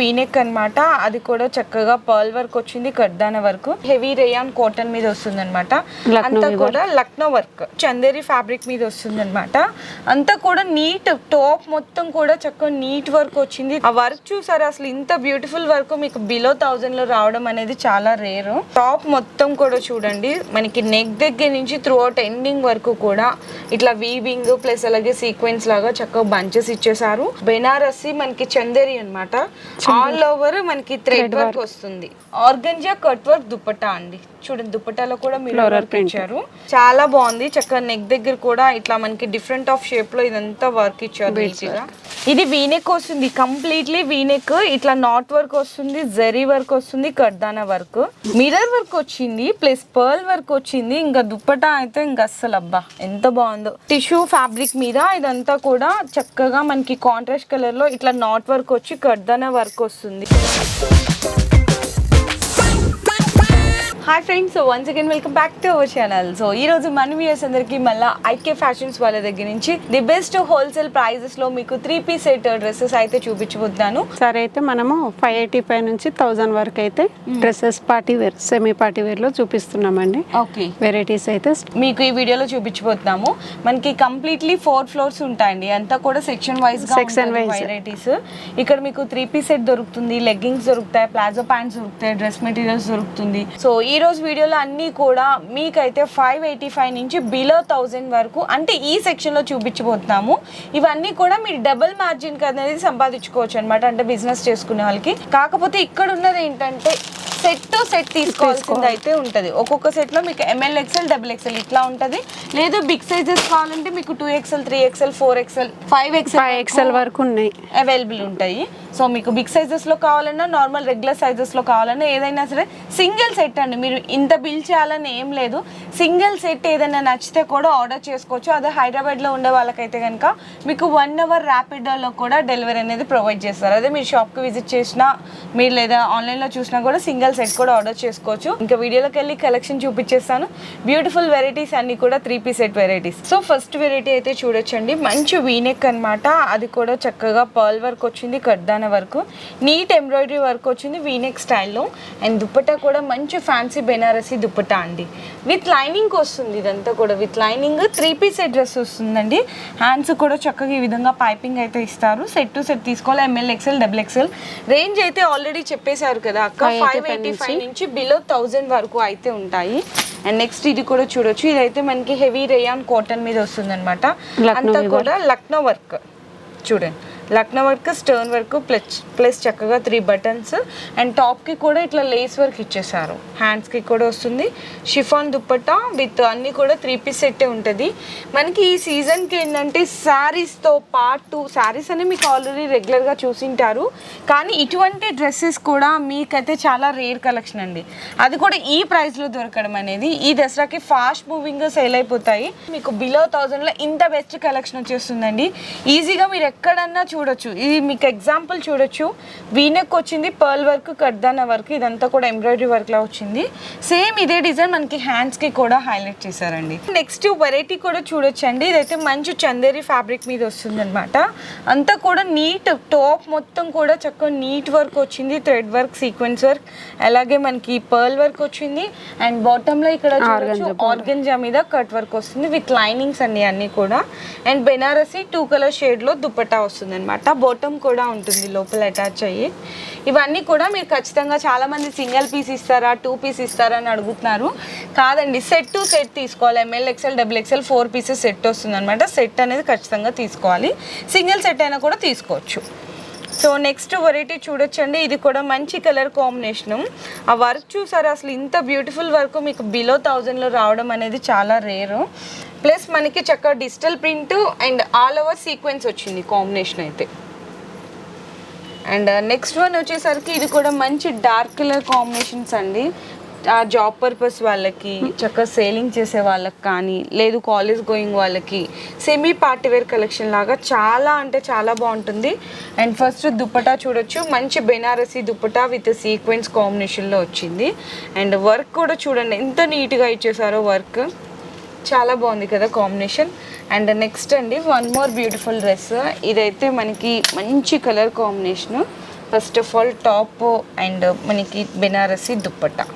V-neck అన్నమాట. అది కూడా చక్కగా పర్ల్ వర్క్ వచ్చింది కడ్దాన వర్క్ హెవీ రేయాన్ కాటన్ మీద వస్తుంది అనమాట అంతా. కూడా లక్నో వర్క్ చందేరి ఫ్యాబ్రిక్ మీద వస్తుంది అనమాట అంతా కూడా నీట్ టాప్ మొత్తం కూడా చక్కగా నీట్ వర్క్ వచ్చింది. ఆ వర్క్ చూసారు? అసలు ఇంత బ్యూటిఫుల్ వర్క్ మీకు బిలో థౌజండ్లో రావడం అనేది చాలా రేర్ టాప్ మొత్తం కూడా చూడండి. మనకి నెక్ దగ్గర నుంచి త్రూ అవుట్ ఎండింగ్ వరకు కూడా ఇట్లా వీవింగ్ ప్లస్ అలాగే సీక్వెన్స్ లాగా చక్కగా బంచెస్ ఇచ్చేసారు బెనారసి మనకి చందేరి అన్నమాట. ఆల్ ఓవర్ మనకి థ్రెడ్ వర్క్ వస్తుంది. ఆర్గంజా కట్ వర్క్ దుపట్టా అండి. చూడండి దుపట్టాలో కూడా మీరు వర్క్. ఇచ్చారు చాలా బాగుంది. చక్కగా నెక్ దగ్గర కూడా ఇట్లా మనకి డిఫరెంట్ ఆఫ్ షేప్లో ఇదంతా వర్క్ ఇచ్చారు. ఇది వీనెక్ వస్తుంది. కంప్లీట్లీ వీనెక్ ఇట్లా నాట్ వర్క్ వస్తుంది జరీ వర్క్ వస్తుంది కడ్దానా వర్క్ మిర్రర్ వర్క్ వచ్చింది ప్లస్ పర్ల్ వర్క్ వచ్చింది. ఇంకా దుప్పటా అయితే ఇంకా అస్సలు అబ్బా ఎంత బాగుందో. టిష్యూ ఫ్యాబ్రిక్ మీద ఇదంతా కూడా చక్కగా మనకి కాంట్రాస్ట్ కలర్లో ఇట్లా నాట్ వర్క్ వచ్చి కడ్దానా వర్క్ వస్తుంది. Hi friends so once again welcome back to our channel so ఈ రోజు మన వ్యూయర్స్ అందరికి మళ్ళీ ఐకే ఫ్యాషన్స్ వాళ్ళ దగ్గర నుంచి ది బెస్ట్ హోల్సేల్ ప్రైజెస్లో మీకు త్రీ పీస్ సెట్ డ్రెస్సెస్ అయితే చూపించబోతున్నాను. సరే అయితే మనము ఫైవ్ ఎయిటీ ఫైవ్ నుంచి థౌజండ్ వరకు అయితే dresses party wear semi party వేర్లో చూపిస్తున్నామండి. ఓకే వెరైటీస్ అయితే మీకు ఈ వీడియోలో చూపించబోతున్నాము. మనకి కంప్లీట్లీ ఫోర్ ఫ్లోర్స్ ఉంటాయండి. అంతా కూడా section wise Section wise. Varieties ఇక్కడ మీకు త్రీ పీస్ సెట్ దొరుకుతుంది లెగ్గింగ్స్ దొరుకుతాయి ప్లాజో ప్యాంట్స్ దొరుకుతాయి డ్రెస్ మెటీరియల్స్ దొరుకుతుంది. సో ఈ రోజు వీడియోలో అన్నీ కూడా మీకైతే ఫైవ్ ఎయిటీ ఫైవ్ నుంచి బిలో థౌజండ్ వరకు అంటే ఈ సెక్షన్లో చూపించబోతున్నాము. ఇవన్నీ కూడా మీరు డబుల్ మార్జిన్ అనేది సంపాదించుకోవచ్చు అనమాట అంటే బిజినెస్ చేసుకునే వాళ్ళకి. కాకపోతే ఇక్కడ ఉన్నది ఏంటంటే సెట్ టు సెట్ తీసుకోవాల్సింది అయితే ఉంటుంది. ఒక్కొక్క సెట్లో మీకు ఎంఎల్ ఎక్సెల్ డబుల్ ఎక్సెల్ ఇట్లా ఉంటుంది. లేదు బిగ్ సైజెస్ కావాలంటే మీకు two XL three XL four XL five XL five XL వరకు ఉన్నాయి. అవైలబుల్ ఉంటాయి. సో మీకు బిగ్ సైజెస్లో కావాలన్నా నార్మల్ రెగ్యులర్ సైజెస్లో కావాలన్నా ఏదైనా సరే సింగిల్ సెట్ అండి. మీరు ఇంత బిల్ చేయాలని ఏం లేదు. సింగిల్ సెట్ ఏదైనా నచ్చితే కూడా ఆర్డర్ చేసుకోవచ్చు. అదే హైదరాబాద్లో ఉండే వాళ్ళకైతే కనుక మీకు వన్ అవర్ ర్యాపిడోలో కూడా డెలివరీ అనేది ప్రొవైడ్ చేస్తారు. అదే మీరు షాప్కి విజిట్ చేసినా మీరు లేదా ఆన్లైన్లో చూసినా కూడా సింగిల్ సెట్ కూడా ఆర్డర్ చేసుకోవచ్చు. ఇంకా వీడియోలోకి వెళ్ళి కలెక్షన్ చూపించేస్తాను. బ్యూటిఫుల్ వెరైటీస్ అన్ని కూడా three piece set varieties so first variety అయితే చూడొచ్చండి. మంచి వీనెక్ అన్నమాట. అది కూడా చక్కగా పర్ల్ వర్క్ వచ్చింది కడ్దాన వర్క్ నీట్ ఎంబ్రాయిడరీ వర్క్ వచ్చింది వీనెక్ స్టైల్లో అండ్ దుప్పట్టా కూడా మంచి ఫ్యాన్సీ బెనారసీ దుప్పట్టా అండి. విత్ లైనింగ్ వస్తుంది ఇదంతా కూడా. With lining three piece set dress వస్తుందండి. హ్యాండ్స్ కూడా చక్కగా ఈ విధంగా పైపింగ్ అయితే ఇస్తారు. సెట్ టు సెట్ తీసుకోవాలి. ML XL double XL range అయితే ఆల్రెడీ చెప్పేశారు కదా అక్క. 585 ఫైవ్ ఎయిటీ ఫైవ్ నుంచి బిలో థౌజండ్ వరకు అయితే ఉంటాయి. అండ్ నెక్స్ట్ ఇది కూడా చూడొచ్చు. ఇదైతే మనకి హెవీ రేయాన్ కాటన్ మీద వస్తుంది అనమాట అంతా. కూడా లక్నో వర్క్ చూడండి. Lucknow work stern work plus plus చక్కగా త్రీ బటన్స్ అండ్ టాప్కి కూడా ఇట్లా లేస్ వర్క్ ఇచ్చేసారు హ్యాండ్స్కి కూడా వస్తుంది. షిఫాన్ దుప్పట్టా విత్ అన్నీ కూడా త్రీ పీస్ సెట్టే ఉంటుంది. మనకి ఈ సీజన్కి ఏంటంటే శారీస్తో పాటు శారీస్ అని మీకు ఆల్రెడీ రెగ్యులర్గా చూసింటారు. కానీ ఇటువంటి డ్రెస్సెస్ కూడా మీకైతే చాలా రేర్ కలెక్షన్ అండి. అది కూడా ఈ ప్రైస్లో దొరకడం అనేది. ఈ దసరాకి ఫాస్ట్ మూవింగ్ సేల్ అయిపోతాయి. మీకు బిలో థౌజండ్లో ఇంత బెస్ట్ కలెక్షన్ వచ్చేస్తుందండి. ఈజీగా మీరు ఎక్కడన్నా చూడొచ్చు. ఇది మీకు ఎగ్జాంపుల్ చూడొచ్చు. వీనెక్ వచ్చింది పర్ల్ వర్క్ కడ్దాన వర్క్ ఇదంతా కూడా ఎంబ్రాయిడరీ వర్క్ లా వచ్చింది. సేమ్ ఇదే డిజైన్ మనకి హ్యాండ్స్కి కూడా హైలైట్ చేశారండి. నెక్స్ట్ వెరైటీ కూడా చూడొచ్చండి. ఇదైతే మంచి చందేరి ఫ్యాబ్రిక్ మీద వస్తుంది అనమాట అంతా కూడా నీట్ టాప్ మొత్తం కూడా చక్కగా నీట్ వర్క్ వచ్చింది. థ్రెడ్ వర్క్ సీక్వెన్స్ వర్క్ అలాగే మనకి పర్ల్ వర్క్ వచ్చింది. అండ్ బాటమ్లో ఇక్కడ చూడొచ్చు ఆర్గంజా మీద కట్ వర్క్ వస్తుంది విత్ లైనింగ్స్ అన్ని అన్ని కూడా. అండ్ బెనారసి టూ కలర్ షేడ్లో దుపట్టా వస్తుంది అనమాట బోటమ్ కూడా ఉంటుంది లోపల అటాచ్ అయ్యి. ఇవన్నీ కూడా మీరు ఖచ్చితంగా చాలామంది సింగిల్ పీస్ ఇస్తారా టూ పీస్ ఇస్తారా అని అడుగుతున్నారు. కాదండి సెట్ టు సెట్ తీసుకోవాలి. ML XL double XL four pieces set వస్తుంది అనమాట సెట్ అనేది ఖచ్చితంగా తీసుకోవాలి. సింగిల్ సెట్ అయినా కూడా తీసుకోవచ్చు. సో నెక్స్ట్ వెరైటీ చూడొచ్చండి. ఇది కూడా మంచి కలర్ కాంబినేషన్ ఆ వర్క్ చూసారు? అసలు ఇంత బ్యూటిఫుల్ వర్క్ మీకు బిలో థౌజండ్లో రావడం అనేది చాలా రేరు ప్లస్ మనకి చక్కగా digital print and all over sequence వచ్చింది కాంబినేషన్ అయితే. అండ్ నెక్స్ట్ వన్ వచ్చేసరికి ఇది కూడా మంచి డార్క్ కలర్ కాంబినేషన్స్ అండి. ఆ జాబ్ పర్పస్ వాళ్ళకి చక్కగా సేలింగ్ చేసే వాళ్ళకి కానీ లేదు కాలేజ్ గోయింగ్ వాళ్ళకి సెమీ పార్టీ వేర్ కలెక్షన్ లాగా చాలా అంటే చాలా బాగుంటుంది. అండ్ ఫస్ట్ దుప్పటా చూడొచ్చు. మంచి బెనారసీ దుప్పటా విత్ సీక్వెన్స్ కాంబినేషన్లో వచ్చింది. అండ్ వర్క్ కూడా చూడండి ఎంత నీట్గా ఇచ్చేసారో వర్క్. చాలా బాగుంది కదా కాంబినేషన్. అండ్ నెక్స్ట్ అండి వన్ మోర్ బ్యూటిఫుల్ డ్రెస్. ఇదైతే మనకి మంచి colour combination. First of all top and మనకి బెనారసి దుప్పట్టా.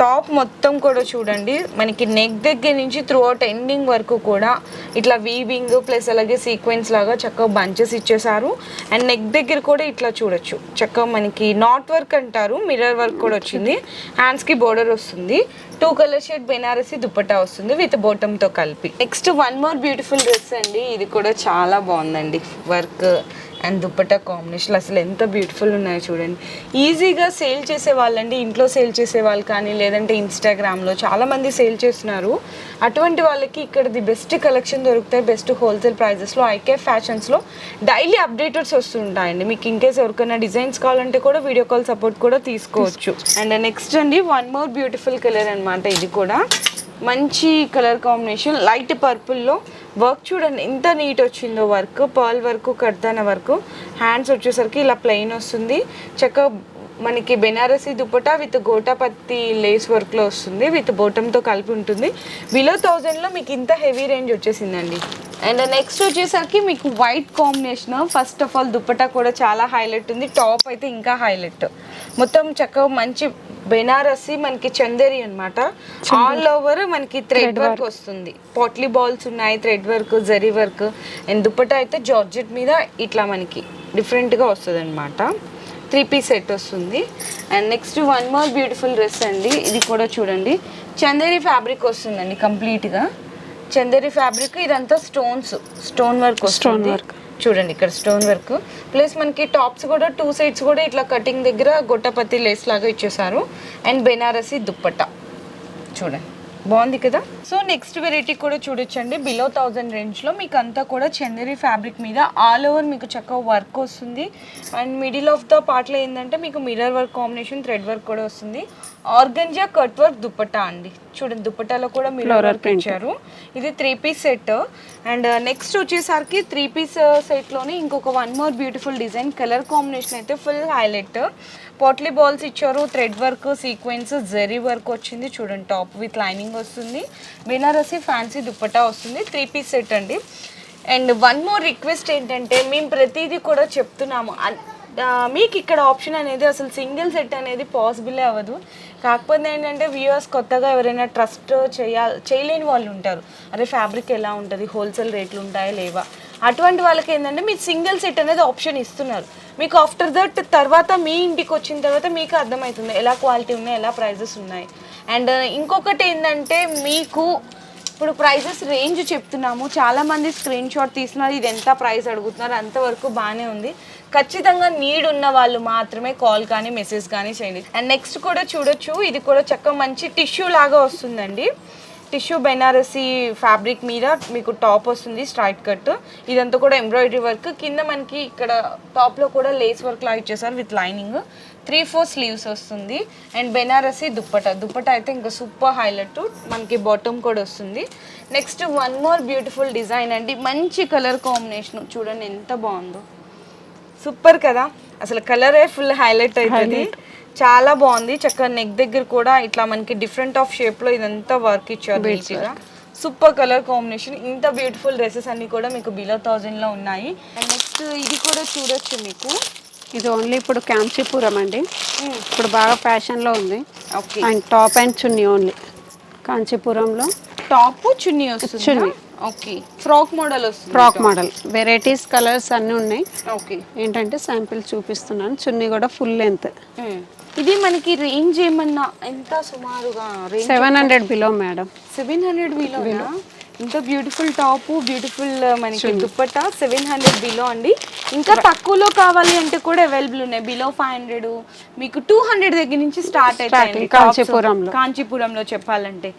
టాప్ మొత్తం కూడా చూడండి. మనకి నెక్ దగ్గర నుంచి త్రూ అవుట్ ఎండింగ్ వరకు కూడా ఇట్లా వీవింగ్ ప్లస్ అలాగే సీక్వెన్స్ లాగా చక్కగా బంచెస్ ఇచ్చేసారు అండ్ నెక్ దగ్గర కూడా ఇట్లా చూడొచ్చు. చక్కగా మనకి నాట్ వర్క్ అంటారు మిర్రర్ వర్క్ కూడా వచ్చింది. హ్యాండ్స్కి బోర్డర్ వస్తుంది. Two colour shade Banarasi dupatta వస్తుంది విత్ బోటంతో కలిపి. Next one more beautiful dress అండి. ఇది కూడా చాలా బాగుందండి. వర్క్ అండ్ దుప్పటా కాంబినేషన్ అసలు ఎంత బ్యూటిఫుల్ ఉన్నాయో చూడండి. ఈజీగా సేల్ చేసే వాళ్ళండి ఇంట్లో సేల్ చేసే వాళ్ళు కానీ లేదంటే ఇన్స్టాగ్రామ్లో చాలామంది సేల్ చేస్తున్నారు. అటువంటి వాళ్ళకి ఇక్కడ ది బెస్ట్ కలెక్షన్ దొరుకుతాయి బెస్ట్ హోల్సేల్ ప్రైజెస్లో ఐకే ఫ్యాషన్స్లో డైలీ అప్డేటెడ్స్ వస్తుంటాయండి. మీకు ఇన్కేస్ ఎవరికైనా డిజైన్స్ కావాలంటే కూడా వీడియో కాల్ సపోర్ట్ కూడా తీసుకోవచ్చు. అండ్ నెక్స్ట్ అండి వన్ మోర్ బ్యూటిఫుల్ కలర్ అనమాట ఇది కూడా. మంచి కలర్ కాంబినేషన్ లైట్ పర్పుల్లో వర్క్ చూడండి ఎంత నీట్ వచ్చిందో వర్క్ పర్ల్ వర్క్ కర్దాన వర్క్. హ్యాండ్స్ వచ్చేసరికి ఇలా ప్లెయిన్ వస్తుంది. చక్కగా మనకి బెనారసీ దుపట్టా విత్ గోటాపత్తి లేస్ వర్క్లో వస్తుంది విత్ బోటంతో కలిపి ఉంటుంది. బిలో థౌజండ్లో మీకు ఇంత హెవీ రేంజ్ వచ్చేసిందండి. అండ్ నెక్స్ట్ వచ్చేసరికి మీకు white combination first of all dupatta కూడా చాలా హైలైట్ ఉంది. టాప్ అయితే ఇంకా హైలైట్ మొత్తం చక్కగా మంచి బెనారసి మనకి చందేరి అన్నమాట. ఆల్ ఓవర్ మనకి థ్రెడ్ వర్క్ వస్తుంది. పాట్లీ బాల్స్ ఉన్నాయి thread work zari work and dupatta అయితే జార్జెట్ మీద ఇట్లా మనకి డిఫరెంట్గా వస్తుంది అనమాట త్రీ పీస్ సెట్ వస్తుంది. And next one more beautiful dress అండి. ఇది కూడా చూడండి. చందేరి ఫ్యాబ్రిక్ వస్తుందండి కంప్లీట్గా చందేరి ఫ్యాబ్రిక్ ఇదంతా స్టోన్స్ స్టోన్ వర్క్ వస్తుంది. work. చూడండి ఇక్కడ స్టోన్ వర్క్ ప్లస్ మనకి టాప్స్ కూడా టూ సైడ్స్ కూడా ఇట్లా కటింగ్ దగ్గర గొట్టపత్తి లేస్ లాగా ఇచ్చేసారు. అండ్ బెనారసి దుప్పట్టా. చూడండి. బాగుంది కదా? సో నెక్స్ట్ వెరైటీ కూడా చూడొచ్చండి. బిలో థౌజండ్ రేంజ్లో మీకు అంతా కూడా చందేరి ఫ్యాబ్రిక్ మీద ఆల్ ఓవర్ మీకు చక్కగా వర్క్ వస్తుంది. అండ్ మిడిల్ ఆఫ్ ద పార్ట్లో ఏంటంటే మీకు mirror work combination thread work కూడా వస్తుంది. ఆర్గంజా కట్ వర్క్ దుపట్టా అండి. చూడండి దుపట్టాలో కూడా వర్క్ ఇచ్చారు. ఇది three piece set and next వచ్చేసరికి త్రీ పీస్ సెట్లోనే ఇంకొక one more beautiful design colour combination అయితే ఫుల్ హైలైట్ పోట్లీ బాల్స్ ఇచ్చారు thread work sequence zari work వచ్చింది. చూడండి టాప్ విత్ లైనింగ్ వస్తుంది. బెనారసి ఫ్యాన్సీ దుప్పటా వస్తుంది. త్రీ పీస్ సెట్ అండి. అండ్ వన్ మోర్ రిక్వెస్ట్ ఏంటంటే మేము ప్రతిదీ కూడా చెప్తున్నాము. ఆ, మీకు ఇక్కడ ఆప్షన్ అనేది అసలు సింగిల్ సెట్ అనేది పాసిబులే అవ్వదు. కాకపోతే ఏంటంటే వ్యూవర్స్ కొత్తగా ఎవరైనా ట్రస్ట్ చేయాలి చేయలేని వాళ్ళు ఉంటారు. అదే ఫ్యాబ్రిక్ ఎలా ఉంటుంది? హోల్సేల్ రేట్లు ఉంటాయా? లేవా? అటువంటి వాళ్ళకి ఏంటంటే మీరు సింగిల్ సెట్ అనేది ఆప్షన్ ఇస్తున్నారు. మీకు ఆఫ్టర్ దట్ తర్వాత మీ ఇంటికి వచ్చిన తర్వాత మీకు అర్థమవుతుంది. ఎలా క్వాలిటీ ఉన్నాయి? ఎలా ప్రైజెస్ ఉన్నాయి? అండ్ uh, ఇంకొకటి ఏంటంటే మీకు ఇప్పుడు ప్రైజెస్ రేంజ్ చెప్తున్నాము. చాలామంది స్క్రీన్ షాట్ తీస్తున్నారు ఇది ఎంత ప్రైస్ అడుగుతున్నారు? అంతవరకు బాగానే ఉంది. ఖచ్చితంగా నీడ్ ఉన్న వాళ్ళు మాత్రమే కాల్ కానీ మెసేజ్ కానీ చేయండి. అండ్ నెక్స్ట్ కూడా చూడొచ్చు. ఇది కూడా చక్కగా మంచి టిష్యూ లాగా వస్తుందండి. టిష్యూ బెనారసీ ఫ్యాబ్రిక్ మీద మీకు టాప్ వస్తుంది స్ట్రైట్ కట్ ఇదంతా కూడా ఎంబ్రాయిడరీ వర్క్ కింద మనకి ఇక్కడ టాప్లో కూడా లేస్ వర్క్ లాగా ఇచ్చేసారు with lining three four sleeves వస్తుంది. అండ్ బెనారసీ దుప్పట. దుప్పట అయితే ఇంకా సూపర్ హైలైట్ మనకి బాటమ్ కూడా వస్తుంది. Next one more beautiful design అండి. మంచి కలర్ కాంబినేషన్ చూడండి ఎంత బాగుందో. సూపర్ కదా. అసలు కలరే ఫుల్ హైలైట్ అవుతుంది చాలా బాగుంది. చక్కగా నెక్ దగ్గర కూడా ఇట్లా మనకి డిఫరెంట్ ఆఫ్ షేప్లో ఇదంతా వర్క్ ఇచ్చారు నీట్గా సూపర్ కలర్ కాంబినేషన్ ఇంత బ్యూటిఫుల్ డ్రెస్సెస్ అన్ని కూడా మీకు బిలో థౌజండ్లో ఉన్నాయి. అండ్ నెక్స్ట్ ఇది కూడా చూడొచ్చు మీకు. ఇది ఓన్లీ ఇప్పుడు కాంచీపురం అండి. ఇప్పుడు బాగా ఫ్యాషన్లో ఉంది. Okay and top and chunni only కాంచీపురంలో టాప్ చున్నీ వస్తుంది? చున్నీ. ఓకే. ఫ్రాక్ మోడల్ వస్తుంది ఫ్రాక్ మోడల్. వెరైటీస్ కలర్స్ అన్నీ ఉన్నాయి. ఓకే. ఏంటంటే శాంపిల్ చూపిస్తున్నాను. చున్నీ కూడా ఫుల్ లెంత్ ఇది మనకి రేంజ్ ఏమన్నా ఎంత సుమారుగా? Seven hundred below madam seven hundred below ఇంత బ్యూటిఫుల్ టాప్ బ్యూటిఫుల్ మనకి దుప్పట్టా సెవెన్ హండ్రెడ్ బిలో అండి. ఇంకా తక్కువలో కావాలి అంటే కూడా అవైలబుల్ ఉన్నాయి. బిలో ఫైవ్ హండ్రెడ్ మీకు టూ హండ్రెడ్ దగ్గర నుంచి స్టార్ట్ అవుతాయి Starting కాంచీపురంలో. కాంచీపురంలో చెప్పాలంటే.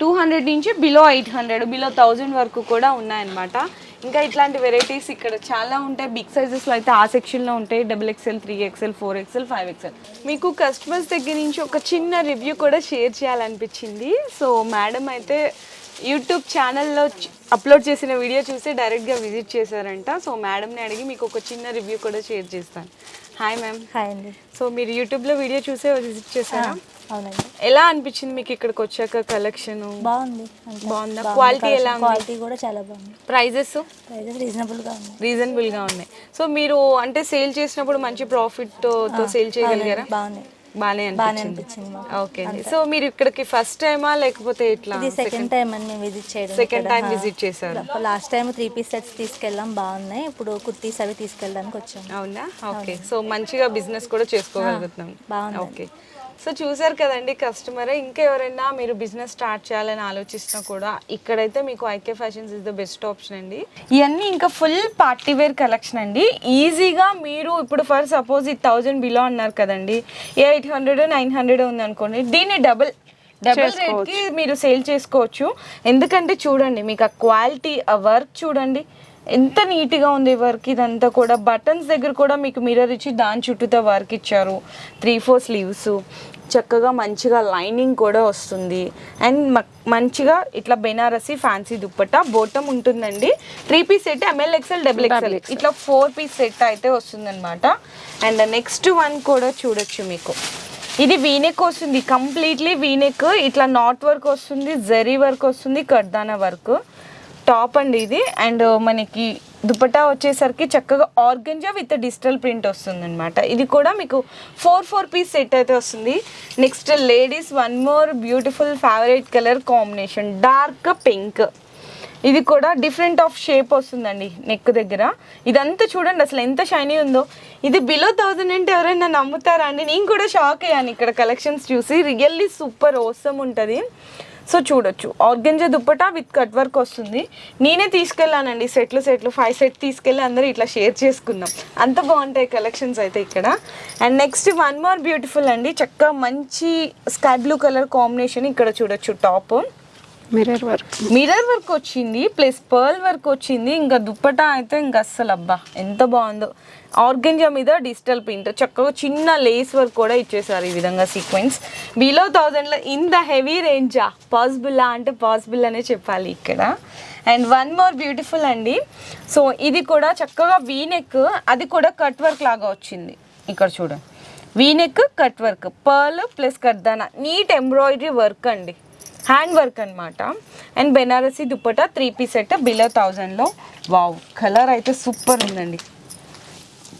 టూ హండ్రెడ్ నుంచి below eight hundred below thousand వరకు కూడా ఉన్నాయన్నమాట. ఇంకా ఇట్లాంటి వెరైటీస్ ఇక్కడ చాలా ఉంటాయి. బిగ్ సైజెస్లో అయితే ఆ సెక్షన్లో ఉంటాయి. Double XL three XL four XL five XL మీకు కస్టమర్స్ దగ్గర నుంచి ఒక చిన్న రివ్యూ కూడా షేర్ చేయాలనిపించింది. సో మేడం అయితే యూట్యూబ్ ఛానల్లో అప్లోడ్ చేసిన వీడియో చూసి డైరెక్ట్గా విజిట్ చేశారంట. సో మేడంని అడిగి మీకు ఒక చిన్న రివ్యూ కూడా షేర్ చేస్తాను. హాయ్ మ్యామ్ హాయ్ అండి. సో మీరు యూట్యూబ్లో వీడియో చూసే విజిట్ చేశారా? అవునండి. ఎలా అనిపించింది మీకు ఇక్కడికి వచ్చాక కలెక్షన్? బాగుంది. బాగుందా? collection ఎలా? క్వాలిటీ కూడా చాలా బాగుంది. ప్రైజెస్ ప్రైజెస్ రీజనబుల్గా ఉంది రీజనబుల్గా ఉన్నాయి. సో మీరు అంటే సేల్ చేసినప్పుడు మంచి ప్రాఫిట్తో సేల్ చేయగలిగారా? బాగుంది. బానే బాగానే అనిపించింది. అనిపించింది ఓకే అండి. సో మీరు ఇక్కడికి ఫస్ట్ టైమా లేకపోతే ఇది సెకండ్ టైం అని మేము విజిట్ చేయడం సెకండ్ టైం విజిట్ చేశారు. Last time three piece sets తీసుకెళ్ళాం. బాగున్నాయి. ఇప్పుడు కుర్తీస్ అవి తీసుకెళ్ళడానికి వచ్చాం అవునా? ఓకే సో మంచిగా బిజినెస్ కూడా చేసుకోగలుగుతున్నాం. బాగుంది. ఓకే సో చూసారు కదండి కస్టమర్. ఇంకా ఎవరైనా మీరు బిజినెస్ స్టార్ట్ చేయాలని ఆలోచిస్తున్నా కూడా ఇక్కడైతే మీకు IK fashions is the best option అండి. ఇవన్నీ ఇంకా ఫుల్ పార్టీ వేర్ కలెక్షన్ అండి. ఈజీగా మీరు ఇప్పుడు ఫర్ సపోజ్ ఈ థౌజండ్ బిలో అన్నారు కదండి. ఎయిట్ హండ్రెడ్ నైన్ హండ్రెడ్ ఉంది అనుకోండి. దీన్ని డబుల్ డబుల్ రేట్కి మీరు సేల్ చేసుకోవచ్చు. ఎందుకంటే చూడండి మీకు ఆ క్వాలిటీ ఆ వర్క్ చూడండి. ఎంత నీట్గా ఉంది వర్క్ ఇదంతా కూడా. బటన్స్ దగ్గర కూడా మీకు మిర్రర్ ఇచ్చి దాని చుట్టూతో వర్క్ ఇచ్చారు. Three four sleeves. చక్కగా మంచిగా లైనింగ్ కూడా వస్తుంది. అండ్ మంచిగా ఇట్లా బెనారసి ఫ్యాన్సీ దుప్పట్టా బోటం ఉంటుందండి. Three piece set ML XL double XL ఇట్లా ఫోర్ పీస్ సెట్ అయితే వస్తుందన్నమాట. అండ్ నెక్స్ట్ వన్ కూడా చూడొచ్చు మీకు. ఇది వీనెక్ వస్తుంది. కంప్లీట్లీ వీనెక్ ఇట్లా నాట్ వర్క్ వస్తుంది జరీ వర్క్ వస్తుంది కర్దానా వర్క్. టాప్ అండి ఇది. అండ్ మనకి దుపట్టా వచ్చేసరికి చక్కగా ఆర్గంజా విత్ డిజిటల్ ప్రింట్ వస్తుంది అనమాట ఇది కూడా మీకు ఫోర్ ఫోర్ పీస్ సెట్ అయితే వస్తుంది. Next ladies one more beautiful favourite colour combination dark pink. ఇది కూడా డిఫరెంట్ ఆఫ్ షేప్ వస్తుందండి నెక్ దగ్గర. ఇదంతా చూడండి అసలు ఎంత షైనీ ఉందో. ఇది బిలో థౌజండ్ అంటే ఎవరైనా నమ్ముతారా అండి? నేను కూడా షాక్ అయ్యాను ఇక్కడ కలెక్షన్స్ చూసి. రియల్లీ సూపర్ ఓసమ్ ఉంటుంది. సో చూడొచ్చు. Organza dupatta with cut work వస్తుంది. నేనే తీసుకెళ్ళానండి. సెట్లు సెట్లు ఫైవ్ సెట్ తీసుకెళ్ళి అందరూ ఇట్లా షేర్ చేసుకుందాం. అంత బాగుంటాయి కలెక్షన్స్ అయితే ఇక్కడ. And next one more beautiful అండి. చక్కగా మంచి స్కై బ్లూ కలర్ కాంబినేషన్ ఇక్కడ చూడొచ్చు top. Mirror work mirror work వచ్చింది ప్లస్ పర్ల్ వర్క్ వచ్చింది ఇంకా దుప్పటా అయితే ఇంకా అస్సలు అబ్బా ఎంత బాగుందో. ఆర్గెంజా మీద డిజిటల్ ప్రింట్ చక్కగా చిన్న లేస్ వర్క్ కూడా ఇచ్చేసారు ఈ విధంగా సీక్వెన్స్ బిలో థౌజండ్లో ఇంత హెవీ రేంజా పాసిబుల్లా అంటే పాసిబుల్ అనే చెప్పాలి ఇక్కడ. అండ్ వన్ మోర్ బ్యూటిఫుల్ అండి. సో ఇది కూడా చక్కగా వీనెక్ అది కూడా కట్ వర్క్ లాగా వచ్చింది. ఇక్కడ చూడండి. V neck cut work pearl plus కర్దానా neat embroidery work అండి. హ్యాండ్ వర్క్ అనమాట and Banarasi dupatta three piece set below థౌజండ్లో వావ్ కలర్ అయితే సూపర్ ఉందండి.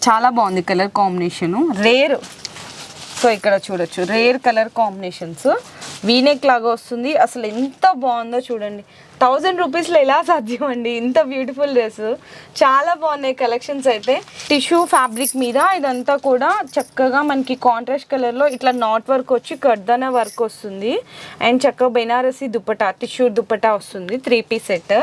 చాలా బాగుంది కలర్ కాంబినేషను. రేర్. సో ఇక్కడ చూడొచ్చు. Rare colour combinations. వీనెక్ లాగా వస్తుంది. అసలు ఎంత బాగుందో చూడండి. థౌజండ్ రూపీస్లో ఎలా సాధ్యం అండి ఇంత బ్యూటిఫుల్ డ్రెస్ చాలా బాగున్నాయి కలెక్షన్స్ అయితే. టిష్యూ ఫ్యాబ్రిక్ మీద ఇదంతా కూడా చక్కగా మనకి కాంట్రాస్ట్ కలర్లో ఇట్లా నాట్ వర్క్ వచ్చి కర్దన వర్క్ వస్తుంది. అండ్ చక్కగా బెనారసి దుప్పటా టిష్యూ దుప్పటా వస్తుంది. Three piece set.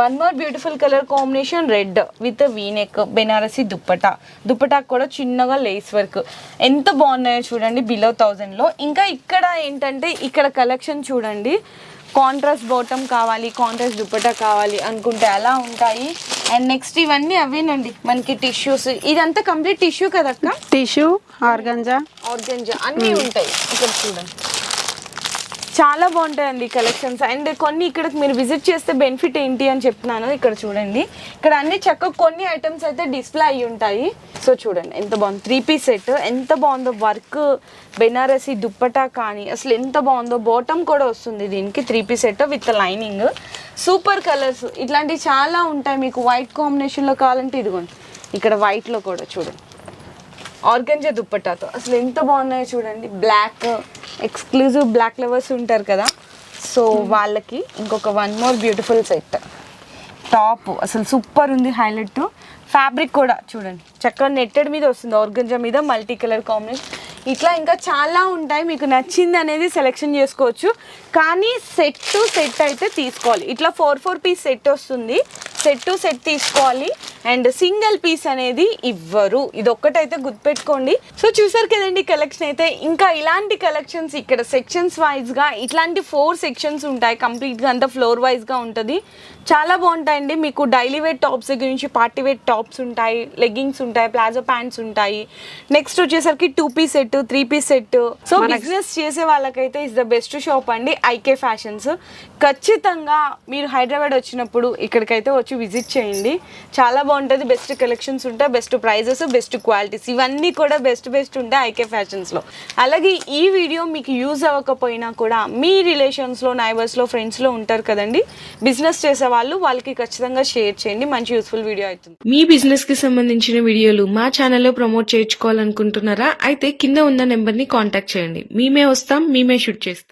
One more beautiful colour combination red with V neck Banarasi dupatta dupatta కూడా చిన్నగా లేస్ వర్క్. ఎంత బాగున్నాయో చూడండి బిలో థౌజండ్లో. ఇంకా ఇక్కడ ఏంటంటే ఇక్కడ కలెక్షన్ చూడండి. కాంట్రాస్ట్ బాటమ్ కావాలి కాంట్రాస్ట్ దుప్పటా కావాలి అనుకుంటే అలా ఉంటాయి. అండ్ నెక్స్ట్ ఇవన్నీ అవేనండి మనకి టిష్యూస్ ఇదంతా కంప్లీట్ టిష్యూ కదక్క? Tissue organza. ఆర్గంజా అన్నీ ఉంటాయి. ఇక్కడ చూడండి. చాలా బాగుంటాయండి కలెక్షన్స్. అండ్ కొన్ని ఇక్కడ మీరు విజిట్ చేస్తే బెనిఫిట్ ఏంటి అని చెప్తున్నాను. ఇక్కడ చూడండి. ఇక్కడ అన్ని చక్కగా కొన్ని ఐటమ్స్ అయితే డిస్ప్లే అయ్యి ఉంటాయి. సో చూడండి ఎంత బాగుంది. Three piece set. ఎంత బాగుందో వర్క్. బెనారసి దుప్పటా కానీ అసలు ఎంత బాగుందో. బాటమ్ కూడా వస్తుంది దీనికి. Three piece set with lining. Super colours. ఇట్లాంటివి చాలా ఉంటాయి మీకు. వైట్ కాంబినేషన్లో కావాలంటే ఇదిగోండి. ఇక్కడ వైట్లో కూడా చూడండి. ఆర్గంజా దుప్పటాతో. అసలు ఎంత బాగున్నాయో చూడండి. బ్లాక్ ఎక్స్క్లూజివ్ బ్లాక్ లవర్స్ ఉంటారు కదా. సో వాళ్ళకి ఇంకొక one more beautiful set top అసలు సూపర్ ఉంది హైలైట్ ఫ్యాబ్రిక్ కూడా చూడండి. చక్కగా నెట్టెడ్ మీద వస్తుంది. ఆర్గంజా మీద మల్టీ కలర్ కాంబినేషన్ ఇట్లా ఇంకా చాలా ఉంటాయి. మీకు నచ్చింది అనేది సెలెక్షన్ చేసుకోవచ్చు. కానీ సెట్ టు సెట్ అయితే తీసుకోవాలి. ఇట్లా ఫోర్ ఫోర్ పీస్ సెట్ వస్తుంది. సెట్ టు సెట్ తీసుకోవాలి. అండ్ సింగిల్ పీస్ అనేది ఇవ్వరు. ఇది ఒక్కటైతే గుర్తుపెట్టుకోండి. సో చూసారు కదండి కలెక్షన్ అయితే? ఇంకా ఇలాంటి కలెక్షన్స్ ఇక్కడ సెక్షన్స్ వైజ్గా ఇట్లాంటి ఫోర్ సెక్షన్స్ ఉంటాయి. కంప్లీట్గా అంతా ఫ్లోర్ వైజ్గా ఉంటుంది. చాలా బాగుంటాయండి. మీకు డైలీ వేర్ టాప్స్ దగ్గర నుంచి పార్టీ వేర్ టాప్స్ ఉంటాయి. లెగ్గింగ్స్ ఉంటాయి. ప్లాజో ప్యాంట్స్ ఉంటాయి. నెక్స్ట్ వచ్చేసరికి two piece set three piece set so business చేసే వాళ్ళకైతే ఇస్ ద బెస్ట్ షాప్ అండి. ఐకే ఫ్యాషన్స్ ఖచ్చితంగా మీరు హైదరాబాద్ వచ్చినప్పుడు ఇక్కడికైతే వచ్చి విజిట్ చేయండి. చాలా బాగుంటుంది. బెస్ట్ కలెక్షన్స్ ఉంటాయి. Best prices best qualities. ఇవన్నీ కూడా బెస్ట్ బెస్ట్ ఉంటాయి ఐకే ఫ్యాషన్స్లో అలాగే ఈ వీడియో మీకు యూజ్ అవ్వకపోయినా కూడా మీ రిలేషన్స్లో నైబర్స్లో ఫ్రెండ్స్లో ఉంటారు కదండి. బిజినెస్ చేసే వాళ్ళు వాళ్ళకి ఖచ్చితంగా షేర్ చేయండి. మంచి యూస్ఫుల్ వీడియో అవుతుంది. మీ బిజినెస్కి సంబంధించిన వీడియోలు మా ఛానల్లో ప్రమోట్ చేయించుకోవాలనుకుంటున్నారా? అయితే కింద ఉన్న నెంబర్ని కాంటాక్ట్ చేయండి. మేమే వస్తాం మేమే షూట్ చేస్తాం.